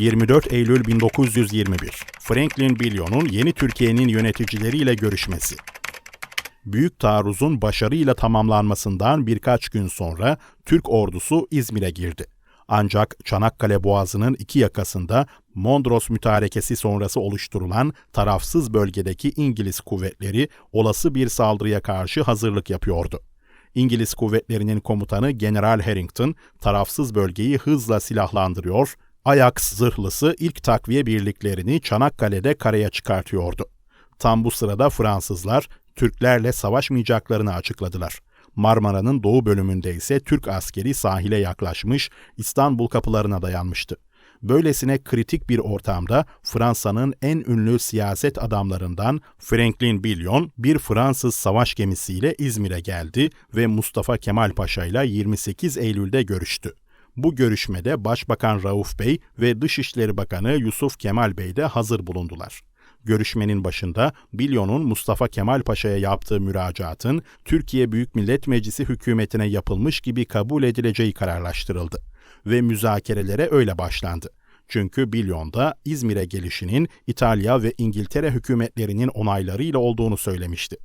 24 Eylül 1921 Franklin Billion'un yeni Türkiye'nin yöneticileriyle görüşmesi. Büyük taarruzun başarıyla tamamlanmasından birkaç gün sonra Türk ordusu İzmir'e girdi. Ancak Çanakkale Boğazı'nın iki yakasında Mondros mütarekesi sonrası oluşturulan tarafsız bölgedeki İngiliz kuvvetleri olası bir saldırıya karşı hazırlık yapıyordu. İngiliz kuvvetlerinin komutanı General Harrington tarafsız bölgeyi hızla silahlandırıyor, Ajax zırhlısı ilk takviye birliklerini Çanakkale'de karaya çıkartıyordu. Tam bu sırada Fransızlar Türklerle savaşmayacaklarını açıkladılar. Marmara'nın doğu bölümünde ise Türk askeri sahile yaklaşmış, İstanbul kapılarına dayanmıştı. Böylesine kritik bir ortamda Fransa'nın en ünlü siyaset adamlarından Franklin Billion bir Fransız savaş gemisiyle İzmir'e geldi ve Mustafa Kemal Paşa ile 28 Eylül'de görüştü. Bu görüşmede Başbakan Rauf Bey ve Dışişleri Bakanı Yusuf Kemal Bey de hazır bulundular. Görüşmenin başında Bilyon'un Mustafa Kemal Paşa'ya yaptığı müracaatın Türkiye Büyük Millet Meclisi hükümetine yapılmış gibi kabul edileceği kararlaştırıldı ve müzakerelere öyle başlandı. Çünkü Bilyon'da İzmir'e gelişinin İtalya ve İngiltere hükümetlerinin onaylarıyla olduğunu söylemişti.